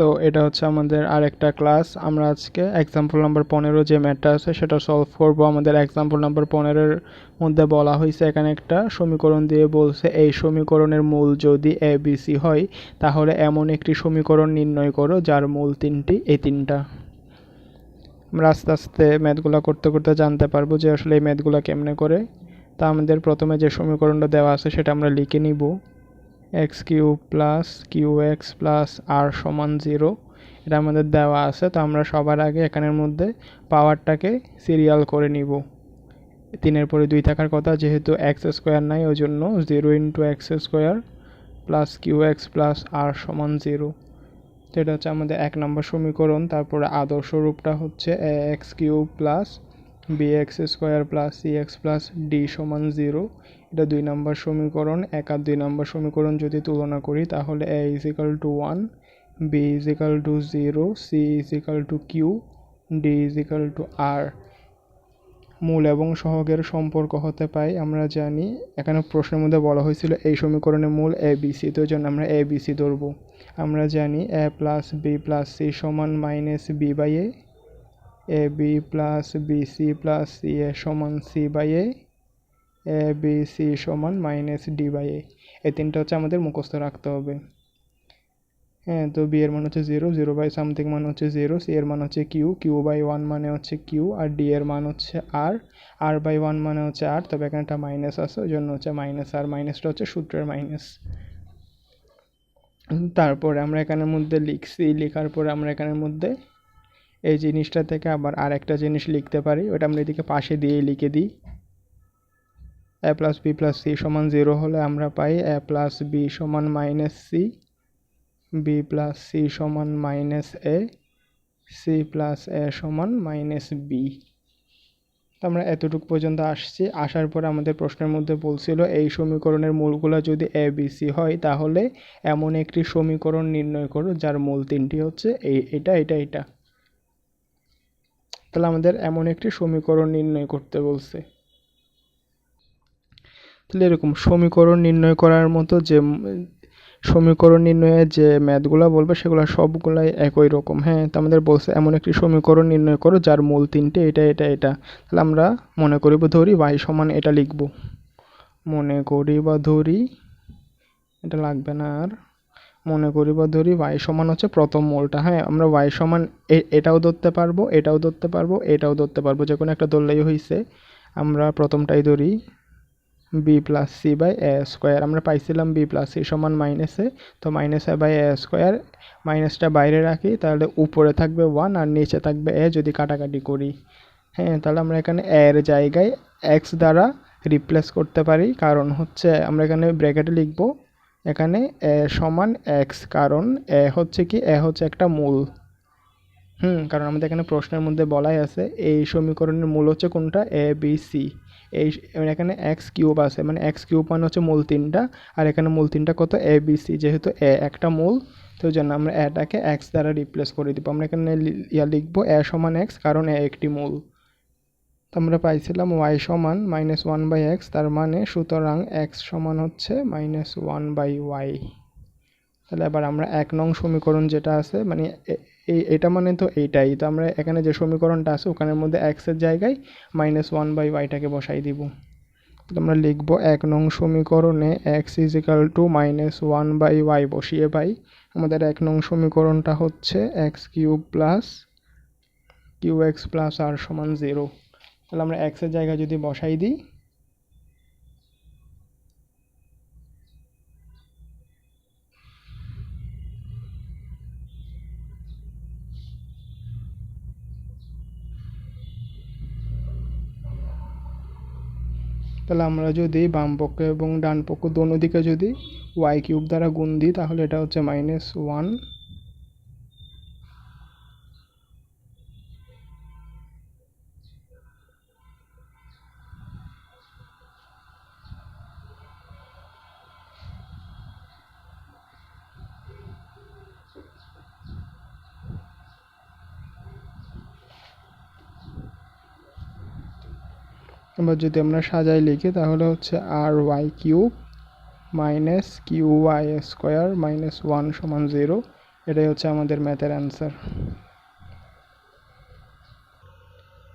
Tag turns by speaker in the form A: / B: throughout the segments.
A: তো এটা হচ্ছে আমাদের আরেকটা ক্লাস আমরা আজকে এক্সাম্পল নাম্বার পনেরো যে ম্যাটটা আছে সেটা সলভ করব। আমাদের এক্সাম্পল নাম্বার পনেরোর মধ্যে বলা হয়েছে এখানে একটা সমীকরণ দিয়ে বলছে, এই সমীকরণের মূল যদি এ বি সি হয়, তাহলে এমন একটি সমীকরণ নির্ণয় করো যার মূল তিনটি, এই তিনটা। আমরা আস্তে আস্তে ম্যাথগুলো করতে করতে জানতে পারব যে আসলে এই ম্যাথগুলো কেমনে করে। তা আমাদের প্রথমে যে সমীকরণটা দেওয়া আছে সেটা আমরা লিখে নিব। X Q plus Q X plus R সমান জিরো, এটা আমাদের দেওয়া আছে। তো আমরা সবার আগে এখানের মধ্যে পাওয়ারটাকে সিরিয়াল করে নিব। তিনের পরে দুই থাকার কথা, যেহেতু এক্স স্কোয়ার নাই ওই জন্য zero into X square plus Q X plus R সমান জিরো। তো এটা হচ্ছে আমাদের এক নম্বর সমীকরণ। তারপরে আদর্শ রূপটা হচ্ছে X Q plus X square plus X plus D সমান জিরো এটা দুই নম্বর সমীকরণ, এক আর দুই নম্বর সমীকরণ যদি তুলনা করি, তাহলে A is equal to one B is equal to zero C is equal to Q D is equal to R মূল এবং সহগের সম্পর্ক হতে পাই, আমরা জানি, এখানে প্রশ্নের মধ্যে বলা হয়েছিল এই সমীকরণের মূল এ বি সি তো জন্য আমরা এ বি সি ধরবো। আমরা জানি A plus B plus C সমান minus B by A A B plus B C plus C A সমান C by A A B C সমান মাইনাস ডি বাই এ এই তিনটা হচ্ছে আমাদের মুখস্থ রাখতে হবে। হ্যাঁ তো বি এর মান হচ্ছে জিরো জিরো বাই সামথিং মান হচ্ছে জিরো সি এর মান হচ্ছে কিউ কিউ বাই ওয়ান মানে হচ্ছে কিউ আর ডি এর মান হচ্ছে আর আর বাই ওয়ান মানে হচ্ছে আর তবে এখানে একটা মাইনাস আছে, ওই জন্য হচ্ছে মাইনাস আর মাইনাসটা হচ্ছে সূত্রের মাইনাস তারপরে আমরা এখানের মধ্যে লিখছি, লেখার পরে আমরা এখানের মধ্যে এই জিনিসটা থেকে আবার আর একটা জিনিস লিখতে পারি। ওটা আমরা এদিকে পাশে দিয়ে লিখে দিই। A plus B plus C সমান জিরো হলে আমরা পাই। এ প্লাস বি সমান minus C B plus C সমান minus A C plus A সমান মাইনাস বি তো আমরা এতটুকু পর্যন্ত আসছি। আসার পর আমাদের প্রশ্নের মধ্যে বলছিল, এই সমীকরণের মূলগুলো যদি এ বি সি হয়, তাহলে এমন একটি সমীকরণ নির্ণয় করো, যার মূল তিনটি হচ্ছে এই এটা এটা এটা। তাহলে আমাদের এমন একটি সমীকরণ নির্ণয় করতে বলছে। তাহলে এরকম সমীকরণ নির্ণয় করার মতো যে সমীকরণ নির্ণয়ের যে ম্যাথগুলো বলবে, সেগুলো সবগুলাই একই রকম। হ্যাঁ তো আমাদের বলছে এমন একটি সমীকরণ নির্ণয় করো যার মূল তিনটে এটা এটা এটা। তাহলে আমরা মনে করি বা ধরি ওয়াই সমান এটা লিখব। মনে করি বা ধরি, এটা লাগবে না আর। মনে করি বা ধরি ওয়াই সমান হচ্ছে প্রথম মোলটা হ্যাঁ? আমরা ওয়াই সমান এটাও ধরতে পারব, এটাও ধরতে পারব, এটাও ধরতে পারব, যে কোনো একটা ধরলেই হয়েছে আমরা প্রথমটাই ধরি B plus C by A square আমরা পাইছিলাম বি প্লাস সি সমান মাইনাস তো minus A by A square মাইনাসটা বাইরে রাখি, তাহলে উপরে থাকবে ওয়ান আর নিচে থাকবে এ যদি কাটাকাটি করি। হ্যাঁ তাহলে আমরা এখানে এর জায়গায় এক্স দ্বারা রিপ্লেস করতে পারি, কারণ হচ্ছে আমরা এখানে ব্র্যাকেটে লিখব এখানে এ সমান এক্স, কারণ এ হচ্ছে কি, এ হচ্ছে একটা মূল। হুম, কারণ আমাদের এখানে প্রশ্নের মধ্যে বলাই আছে, এই সমীকরণের মূল হচ্ছে কোনটা? A, B, C. এই এখানে এক্স কিউব আছে মানে এক্স কিউব মানে হচ্ছে মূল তিনটা, আর এখানে মূল তিনটা কত? এ, বি, সি, যেহেতু এ একটা মূল, তো জন্য আমরা এটাকে এক্স দ্বারা রিপ্লেস করে দিব। আমরা এখানে ইয়া লিখব, এ সমান এক্স, কারণ এ একটি মূল। তো আমরা পাইছিলাম ওয়াই সমান মাইনাস ওয়ান বাই এক্স তার মানে সুতরাং এক্স সমান হচ্ছে মাইনাস ওয়ান বাই ওয়াই তাহলে এবার আমরা এক নং সমীকরণ যেটা আছে মানে এই এটা মানে তো এইটাই। তো আমরা এখানে যে সমীকরণটা আছে, ওখানের মধ্যে এক্সের জায়গায় মাইনাস ওয়ান বাই ওয়াইটাকে বসাই দিব। তো আমরা লিখব এক নং সমীকরণে X is to minus one by Y বসিয়ে পাই। আমাদের এক নং সমীকরণটা হচ্ছে X cube plus Q X plus R সমান জিরো তাহলে আমরা এক্সের জায়গায় যদি বসাই দিই, তাহলে আমরা যদি বাম পক্ষ এবং ডান পক্ষ দোনো দিকে যদি ওয়াই কিউব দ্বারা গুণ দিই, তাহলে এটা হচ্ছে মাইনাস ওয়ান এবার যদি আমরা সাজাই লিখি, তাহলে হচ্ছে R Y cube minus Q Y square minus one সমান জিরো এটাই হচ্ছে আমাদের ম্যাথের অ্যান্সার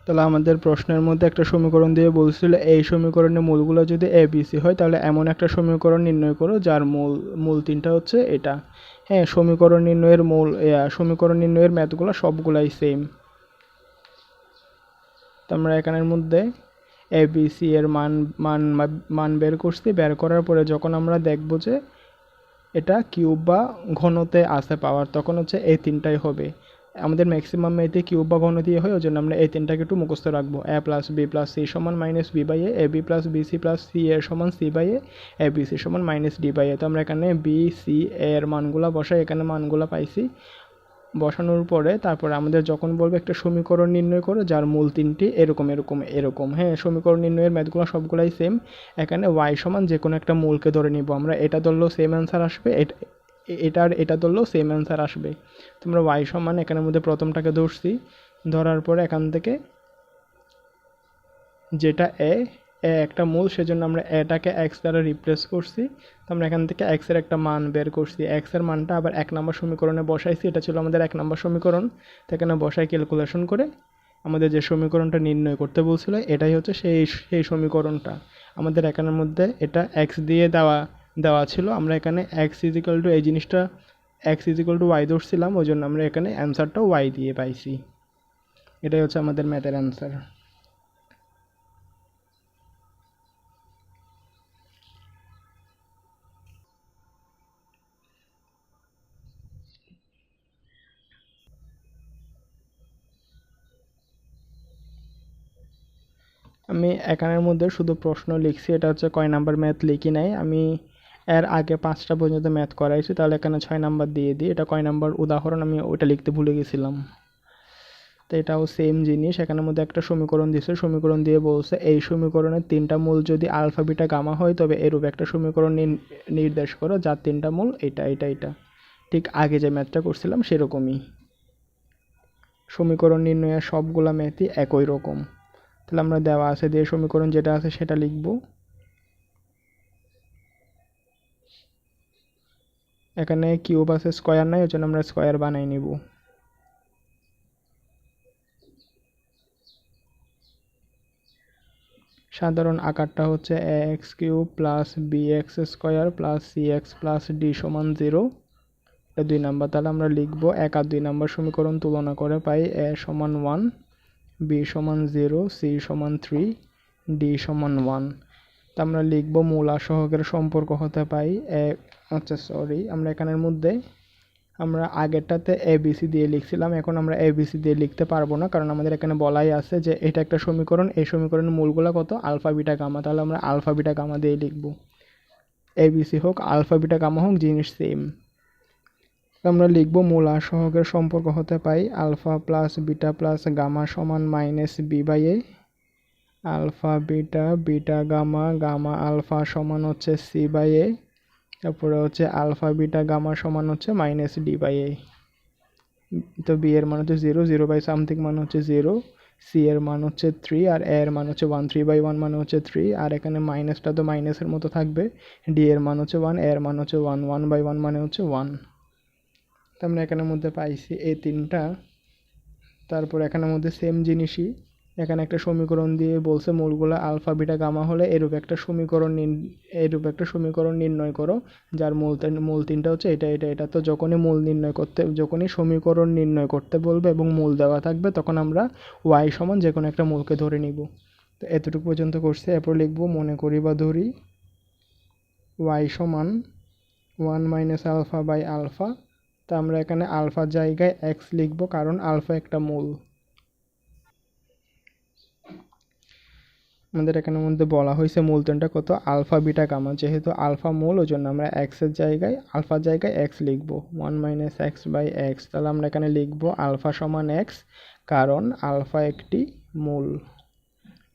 A: তাহলে আমাদের প্রশ্নের মধ্যে একটা সমীকরণ দিয়ে বলছিল, এই সমীকরণের মূলগুলো যদি এ বি সি হয়, তাহলে এমন একটা সমীকরণ নির্ণয় করো, যার মূল মূল তিনটা হচ্ছে এটা। হ্যাঁ সমীকরণ নির্ণয়ের মূল সমীকরণ নির্ণয়ের ম্যাথগুলো সবগুলাই সেম তো আমরা এখানের মধ্যে এ বি সি এর মান মান মান বের করছি, বের করার পরে যখন আমরা দেখব যে এটা কিউব বা ঘনতে আসে পাওয়ার, তখন হচ্ছে এই তিনটাই হবে। আমাদের ম্যাক্সিমাম এতে কিউব বা ঘন দিয়ে হয় ওই জন্য আমরা এই তিনটাকে একটু মুখস্থ রাখব। A plus B plus C সমান minus B by A B plus B C plus C এর সমান C by A A B C সমান মাইনাস ডি বাই এ তো আমরা এখানে বি সি এর মানগুলা বসাই, এখানে মানগুলা পাইছি। বসানোর পরে তারপরে আমাদের যখন বলবে একটা সমীকরণ নির্ণয় করো, যার মূল তিনটি এরকম এরকম এরকম। হ্যাঁ সমীকরণ নির্ণয়ের ম্যাথগুলো সবগুলাই সেম এখানে ওয়াই সমান যে কোনো একটা মূলকে ধরে নিব আমরা। এটা ধরলেও সেম অ্যান্সার আসবে, এটা এটার এটা ধরলেও সেম অ্যান্সার আসবে। তোমরা ওয়াই সমান এখানের মধ্যে প্রথমটাকে ধরছি। ধরার পরে এখান থেকে যেটা এ এ একটা মূল, সেজন্য আমরা এটাকে এক্স দ্বারা রিপ্লেস করছি। তো আমরা এখান থেকে এক্সের একটা মান বের করছি। এক্সের মানটা আবার এক নম্বর সমীকরণে বসাইছি। এটা ছিল আমাদের এক নম্বর সমীকরণ। তো এখানে বসাই ক্যালকুলেশন করে আমাদের যে সমীকরণটা নির্ণয় করতে বলছিল, এটাই হচ্ছে সেই সেই সমীকরণটা। আমাদের এখানের মধ্যে এটা এক্স দিয়ে দেওয়া দেওয়া ছিল। আমরা এখানে এক্স ইজিক্যাল টু এই জিনিসটা X is equal to Y ধরছিলাম। ওই জন্য আমরা এখানে অ্যান্সারটা ওয়াই দিয়ে পাইছি। এটাই হচ্ছে আমাদের ম্যাথের অ্যান্সার আমি এখানের মধ্যে শুধু প্রশ্ন লিখছি, এটা হচ্ছে কয় নাম্বার ম্যাথ লিখি নাই। আমি এর আগে পাঁচটা পর্যন্ত ম্যাথ করাইছি, তাহলে এখানে ছয় নাম্বার দিয়ে দিই। এটা কয় নাম্বার উদাহরণ? আমি ওটা লিখতে ভুলে গেছিলাম। তো এটাও সেম জিনিস। এখানের মধ্যে একটা সমীকরণ দিয়েছে সমীকরণ দিয়ে বলছে, এই সমীকরণের তিনটা মূল যদি আলফা, বিটা, গামা হয়, তবে এরূপ একটা সমীকরণ নির্দেশ করো, যার তিনটা মূল এটা এটা এটা। ঠিক আগে যে ম্যাথটা করছিলাম, সেরকমই। সমীকরণ নির্ণয়ের সবগুলা ম্যাথই একই রকম। তাহলে আমরা দেওয়া আছে দিয়ে সমীকরণ যেটা আছে সেটা লিখব। এখানে কিউব আছে, স্কোয়ার নাই ওই জন্য আমরা স্কোয়ার বানাই নিব। সাধারণ আকারটা হচ্ছে A X cube plus B X square plus C X plus D সমান জিরো এটা দুই নাম্বার। তাহলে আমরা লিখব এক আর দুই নাম্বার সমীকরণ তুলনা করে পাই এ সমান ওয়ান বি সমান জিরো সি সমান থ্রি ডি সমান ওয়ান তা আমরা লিখব মূলা সহকের সম্পর্ক হতে পাই এ আচ্ছা সরি আমরা এখানের মধ্যে আমরা আগেরটাতে এ বিসি দিয়ে লিখছিলাম, এখন আমরা এ বিসি দিয়ে লিখতে পারব না, কারণ আমাদের এখানে বলাই আছে যে এটা একটা সমীকরণ, এই সমীকরণের মূলগুলো কত? Alpha, beta, gamma. তাহলে আমরা আলফা, বিটা, গামা দিয়ে লিখব। এ বিসি হোক, আলফা, বিটা, গামা হোক, জিনিস সেম আমরা লিখব মূল আর সহগের সম্পর্ক হতে পাই alpha plus beta plus gamma সমান minus b by a alpha beta beta gamma gamma alpha সমান হচ্ছে সি বাই এ তারপরে হচ্ছে আলফা বিটা গামা সমান হচ্ছে মাইনাস ডি বাই এ তো বি এর মান হচ্ছে জিরো জিরো বাই সামথিং মান হচ্ছে জিরো সি এর মান হচ্ছে থ্রি আর এ এর মান হচ্ছে ওয়ান থ্রি বাই ওয়ান মানে হচ্ছে থ্রি আর এখানে মাইনাসটা তো মাইনাসের মতো থাকবে। ডি এর মান হচ্ছে ওয়ান এ এর মান হচ্ছে ওয়ান ওয়ান বাই ওয়ান মানে হচ্ছে ওয়ান তো আমরা এখানের মধ্যে পাইছি এই তিনটা। তারপর এখানের মধ্যে সেম জিনিসই। এখানে একটা সমীকরণ দিয়ে বলছে মূলগুলো আলফা, বিটা, গামা হলে এরূপ একটা সমীকরণ এরূপ একটা সমীকরণ নির্ণয় করো, যার মূল মূল তিনটা হচ্ছে এটা এটা এটা। তো যখনই মূল নির্ণয় করতে, যখনই সমীকরণ নির্ণয় করতে বলবে এবং মূল দেওয়া থাকবে, তখন আমরা ওয়াই সমান যে কোনো একটা মূলকে ধরে নিব। তো এতটুকু পর্যন্ত করছে। এরপর লিখব, মনে করি বা ধরি ওয়াই সমান one minus alpha by alpha তা আমরা এখানে আলফার জায়গায় এক্স লিখব, কারণ আলফা একটা মূল। আমাদের এখানের মধ্যে বলা হয়েছে মূলতনটা কত? আলফা বিটা গামা, যেহেতু আলফা মূল ওই জন্য আমরা এক্সের জায়গায় আলফার জায়গায় এক্স লিখব। One minus x by x তাহলে আমরা এখানে লিখব আলফা সমান এক্স কারণ আলফা একটি মূল।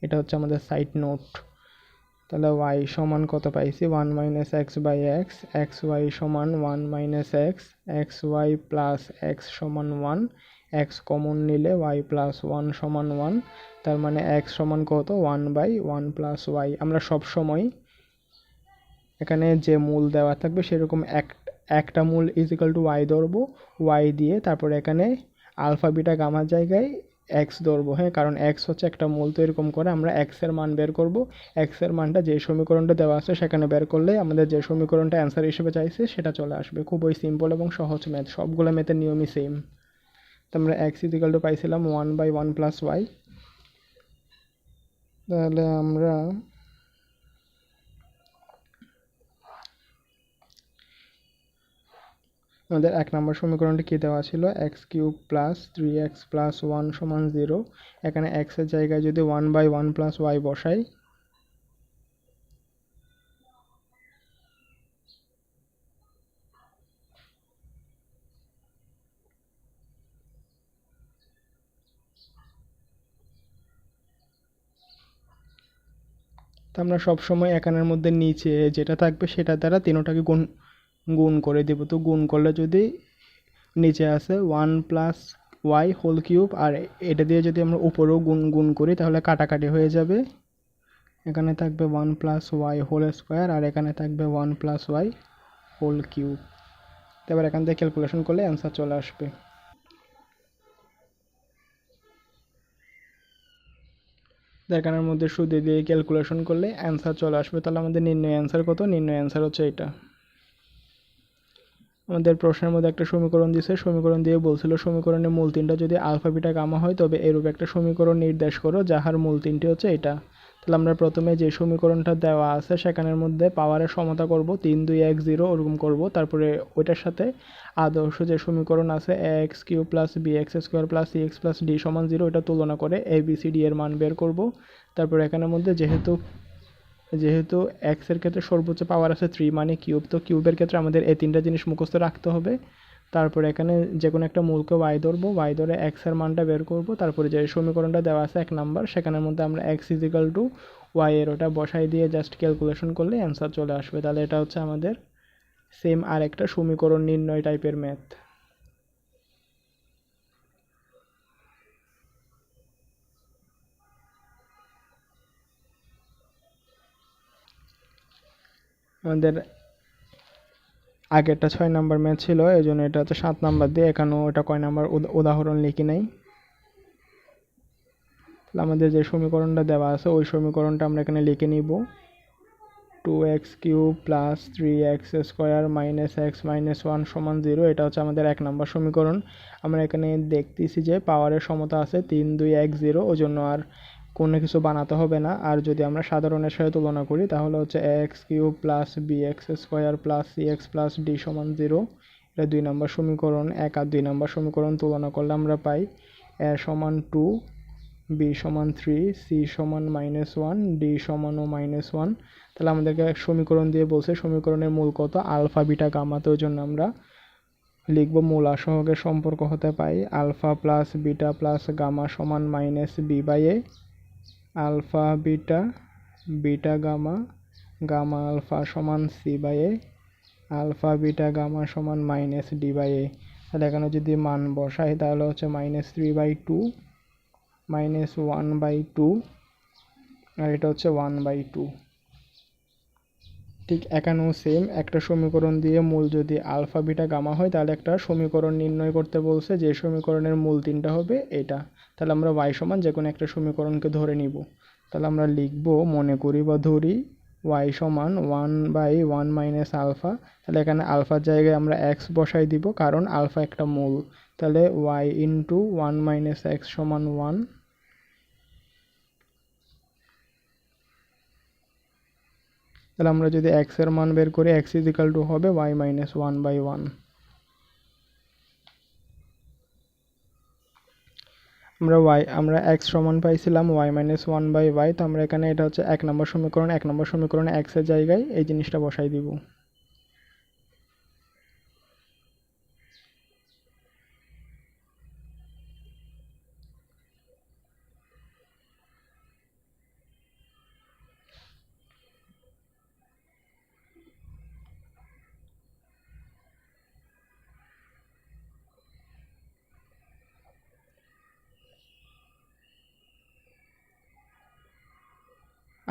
A: এটা হচ্ছে আমাদের সাইড নোট তাহলে ওয়াই সমান কত পাইছি? One minus x by x x y সমান one minus x x y plus x সমান ওয়ান এক্স কমন নিলে ওয়াই প্লাস ওয়ান সমান ওয়ান তার মানে এক্স সমান কত? One by one plus y আমরা সব সময় এখানে যে মূল দেওয়া থাকবে সেরকম এক, একটা মূল ইজিক্যাল টু ওয়াই ধরবো ওয়াই দিয়ে তারপর এখানে আলফা বিটা গামার জায়গায় এক্স ধরবো হ্যাঁ? কারণ এক্স হচ্ছে একটা মূল তো এরকম করে আমরা এক্সের মান বের করব। এক্সের মানটা যে সমীকরণটা দেওয়া আছে সেখানে বের করলে আমাদের যে সমীকরণটা অ্যান্সার হিসেবে চাইছে সেটা চলে আসবে। খুবই সিম্পল এবং সহজ ম্যাথ সবগুলো ম্যাথের নিয়মই সেম তো আমরা এক্স ইজিক্যাল টু পাইছিলাম one by one plus y তাহলে আমরা আমাদের এক নম্বর সমীকরণটি কী দেওয়া ছিল? X cube plus three x plus one সমান জিরো এখানে এক্সের জায়গায় যদি one by one plus y বসাই, তো আমরা সবসময় এখানের মধ্যে নিচে যেটা থাকবে সেটা দ্বারা তিনোটাকে গুণ গুণ করে দেব। তো গুণ করলে যদি নিচে আসে one plus y whole cube আর এটা দিয়ে যদি আমরা উপরেও গুণ গুণ করি, তাহলে কাটাকাটি হয়ে যাবে। এখানে থাকবে one plus y whole square আর এখানে থাকবে one plus y whole cube এবার এখান থেকে ক্যালকুলেশন করলে অ্যান্সার চলে আসবে। এখানের মধ্যে সুদে দিয়ে ক্যালকুলেশন করলে অ্যান্সার চলে আসবে। তাহলে আমাদের নির্ণয় অ্যান্সার কত? নির্ণয় অ্যান্সার হচ্ছে এটা। আমাদের প্রশ্নের মধ্যে একটা সমীকরণ দিছে, সমীকরণ দিয়ে বলছিল সমীকরণের মূল তিনটা যদি আলফা, বিটা, গামা হয়, তবে এরূপ একটা সমীকরণ নির্দেশ করো যাহার মূল তিনটি হচ্ছে এটা। তাহলে আমরা প্রথমে যে সমীকরণটা দেওয়া আছে, সেখানের মধ্যে পাওয়ারের সমতা করব, তিন, দুই, এক জিরো ওরকম করব। তারপরে ওইটার সাথে আদর্শ যে সমীকরণ আছে x cube plus b x square plus c x plus d সমান জিরো এটা তুলনা করে এ বি সি ডি এর মান বের করব। তারপর এখানের মধ্যে যেহেতু যেহেতু এক্সের ক্ষেত্রে সর্বোচ্চ পাওয়ার আছে থ্রি মানে কিউব তো কিউবের ক্ষেত্রে আমাদের এই তিনটা জিনিস মুখস্থ রাখতে হবে। তারপরে এখানে যে কোনো একটা মূলকে ওয়াই ধরবো ওয়াই ধরে এক্সের মানটা বের করব। তারপরে যে সমীকরণটা দেওয়া আছে এক নাম্বার সেখানের মধ্যে আমরা এক্স ইজিক্যাল টু ওয়াই এর ওটা বসাই দিয়ে জাস্ট ক্যালকুলেশন করলে অ্যান্সার চলে আসবে। তাহলে এটা হচ্ছে আমাদের সেম আর একটা সমীকরণ নির্ণয় টাইপের ম্যাথ আমাদের আগেরটা ছয় নাম্বার ম্যাচ ছিল, এই জন্য এটা হচ্ছে সাত নাম্বার দিয়ে এখানেও এটা কয় নাম্বার? উদাহরণ লিখি নাই। তাহলে আমাদের যে সমীকরণটা দেওয়া আছে, ওই সমীকরণটা আমরা এখানে লিখে নিব। Two x cube plus three x square minus x minus one সমান জিরো এটা হচ্ছে আমাদের এক নম্বর সমীকরণ। আমরা এখানে দেখতেছি যে পাওয়ারের সমতা আছে তিন দুই এক জিরো ওই জন্য আর কোনো কিছু বানাতে হবে না। আর যদি আমরা সাধারণের সাথে তুলনা করি, তাহলে হচ্ছে x cube plus b x square plus c x plus d সমান জিরো এটা দুই নম্বর সমীকরণ, এক আর দুই নম্বর সমীকরণ তুলনা করলে আমরা পাই এ সমান টু বি সমান থ্রি সি সমান মাইনাস ওয়ান ডি সমান ও মাইনাস ওয়ান তাহলে আমাদেরকে সমীকরণ দিয়ে বলছে, সমীকরণের মূল কত? আলফা, বিটা, গামা তো জন্য আমরা লিখব মূল আসহকের সম্পর্ক হতে পাই। Alpha plus beta plus gamma সমান minus b by a alpha, beta beta, gamma gamma, alpha সমান c by a alpha, beta, gamma সমান মাইনাস ডি বাই এ তাহলে এখানে যদি মান বসাই, তাহলে হচ্ছে minus three by two minus one by two আর এটা হচ্ছে ওয়ান বাই টু ঠিক এখানেও সেম একটা সমীকরণ দিয়ে মূল যদি আলফা, বিটা, গামা হয়, তাহলে একটা সমীকরণ নির্ণয় করতে বলছে। যে সমীকরণের মূল তিনটা হবে এটা। তাহলে আমরা ওয়াই সমান যে কোনো একটা সমীকরণকে ধরে নিব। তাহলে আমরা লিখব, মনে করি বা ধরি ওয়াই সমান one by one minus alpha তাহলে এখানে আলফার জায়গায় আমরা এক্স বসাই দিব, কারণ আলফা একটা মূল। তাহলে y into one minus x সমান ওয়ান তাহলে আমরা যদি এক্সের মান বের করি এক্স ইজিক্যাল টু হবে y minus one by one আমরা ওয়াই আমরা এক্স সমান পাইছিলাম y minus one by y তো আমরা এখানে এটা হচ্ছে এক নম্বর সমীকরণ। এক নম্বর সমীকরণে এক্সের জায়গায় এই জিনিসটা বসাই দিব।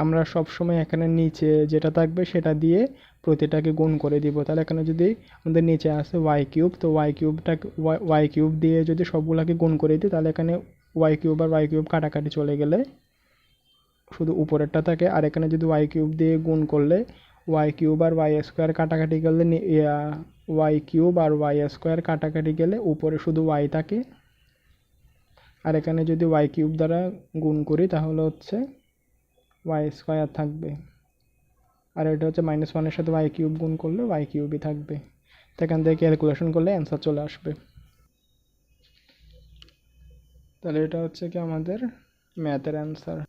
A: আমরা সব সময় এখানে নিচে যেটা থাকবে সেটা দিয়ে প্রতিটাকে গুণ করে দিব। তাহলে এখানে যদি আমাদের নিচে আসে ওয়াই কিউব তো ওয়াই কিউবটাকে ওয়াই কিউব দিয়ে যদি সবগুলোকে গুণ করে দিই, তাহলে এখানে ওয়াই কিউব আর ওয়াই কিউব কাটাকাটি চলে গেলে শুধু উপরেরটা থাকে। আর এখানে যদি ওয়াই কিউব দিয়ে গুণ করলে ওয়াই কিউব আর ওয়াই স্কোয়ার কাটাকাটি গেলে ওয়াই কিউব আর ওয়াই স্কোয়ার কাটাকাটি গেলে উপরে শুধু ওয়াই থাকে। আর এখানে যদি ওয়াই কিউব দ্বারা গুণ করি, তাহলে হচ্ছে ওয়াই স্কোয়ার থাকবে। আর এটা হচ্ছে মাইনাস ওয়ানের সাথে ওয়াই কিউব গুণ করলে ওয়াই কিউবই থাকবে। তো এখান থেকে ক্যালকুলেশন করলে অ্যান্সার চলে আসবে। তাহলে এটা হচ্ছে কি আমাদের ম্যাথের অ্যান্সার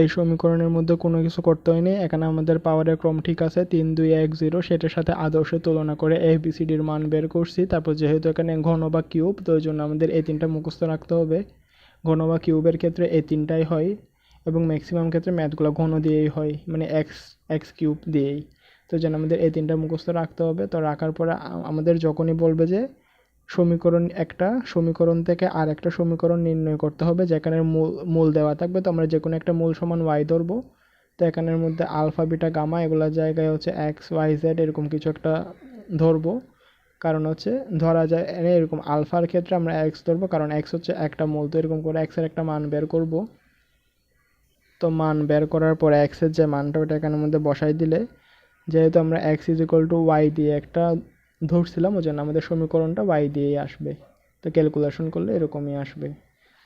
A: এই সমীকরণের মধ্যে কোনো কিছু করতে হয়নি। এখানে আমাদের পাওয়ারের ক্রম ঠিক আছে, তিন, দুই, এক জিরো সেটার সাথে আদর্শের তুলনা করে এ বিসিডির মান বের করছি। তারপর যেহেতু এখানে ঘন বা কিউব তো ওই জন্য আমাদের এই তিনটা মুখস্থ রাখতে হবে। ঘন বা কিউবের ক্ষেত্রে এই তিনটাই হয় এবং ম্যাক্সিমাম ক্ষেত্রে ম্যাথগুলো ঘন দিয়েই হয় মানে এক্স এক্স কিউব দিয়েই। তো যেন আমাদের এই তিনটা মুখস্থ রাখতে হবে। তো রাখার পরে আমাদের যখনই বলবে যে সমীকরণ একটা, সমীকরণ থেকে আর একটা সমীকরণ নির্ণয় করতে হবে, যেখানে মূল মূল দেওয়া থাকবে। তো আমরা যে কোনো একটা মূল সমান ওয়াই ধরবো। তো এখানের মধ্যে আলফা, বিটা, গামা এগুলোর জায়গায় হচ্ছে এক্স ওয়াই জেড এরকম কিছু একটা ধরবো। কারণ হচ্ছে ধরা যায় এরকম আলফার ক্ষেত্রে আমরা এক্স ধরবো, কারণ এক্স হচ্ছে একটা মূল। তো এরকম করে এক্সের একটা মান বের করব। তো মান বের করার পর এক্সের যে মানটা, ওটা এখানের মধ্যে বসাই দিলে, যেহেতু আমরা x is equal to y দিয়ে একটা ধরছিলাম ওই জন্য আমাদের সমীকরণটা ওয়াই দিয়েই আসবে। তো ক্যালকুলেশন করলে এরকমই আসবে।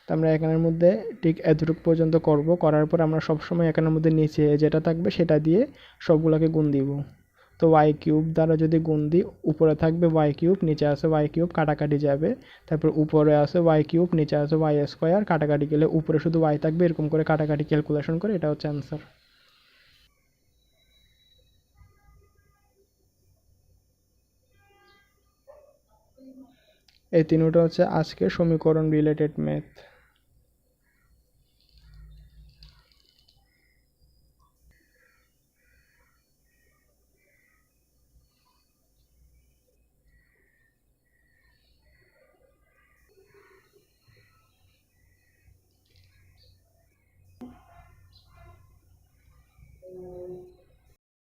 A: তো আমরা এখানের মধ্যে ঠিক এতটুকু পর্যন্ত করব। করার পর আমরা সবসময় এখানের মধ্যে নিচে যেটা থাকবে সেটা দিয়ে সবগুলোকে গুণ দিব। তো ওয়াই কিউব দ্বারা যদি গুণ দিই, উপরে থাকবে ওয়াই কিউব, নিচে আসে ওয়াই কিউব, কাটাকাটি যাবে। তারপর উপরে আসে ওয়াই কিউব, নিচে আসে ওয়াই স্কোয়ার কাটাকাটি গেলে উপরে শুধু ওয়াই থাকবে, এরকম করে কাটাকাটি ক্যালকুলেশন করে, এটা হচ্ছে অ্যান্সার এই তিনোটা হচ্ছে আজকে সমীকরণ রিলেটেড ম্যাথ